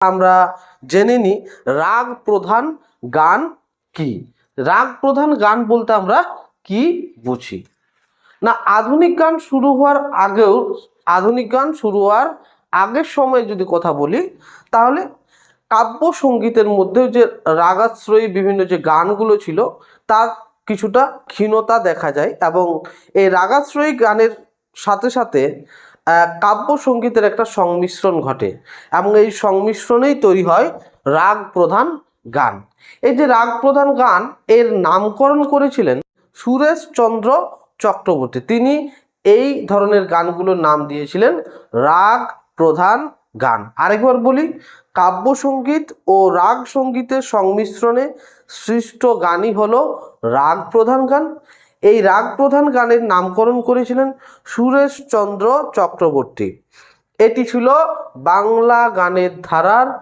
আমরা জেনে নিই রাগ প্রধান গান কি। রাগ প্রধান গান বলতে আমরা কি বুঝি? না, আধুনিক গান শুরু হওয়ার আগেও, আধুনিক গান শুরু হওয়ার আগের সময় যদি কথা বলি, তাহলে কাব্য সঙ্গীতের মধ্যেও যে রাগাশ্রয়ী বিভিন্ন যে গানগুলো ছিল, তার কিছুটা ক্ষীণতা দেখা যায় এবং এই রাগাশ্রয়ী গানের সাথে সাথে কাব্য সঙ্গীতের একটা সংমিশ্রণ ঘটে এবং এই সংমিশ্রণেই তৈরি হয় রাগ প্রধান গান। এই যে রাগ প্রধান গান, এর নামকরণ করেছিলেন সুরেশচন্দ্র চক্রবর্তী। তিনি এই ধরনের গানগুলোর নাম দিয়েছিলেন রাগ প্রধান গান। আরেকবার বলি কাব্য সংগীত ও রাগ সঙ্গীতের সংমিশ্রণে সৃষ্ট গানই হলো রাগ প্রধান গান। এই রাগ প্রধান গানের নামকরণ করেছিলেন সুরেশচন্দ্র চক্রবর্তী। এটি ছিল বাংলা গানের ধারার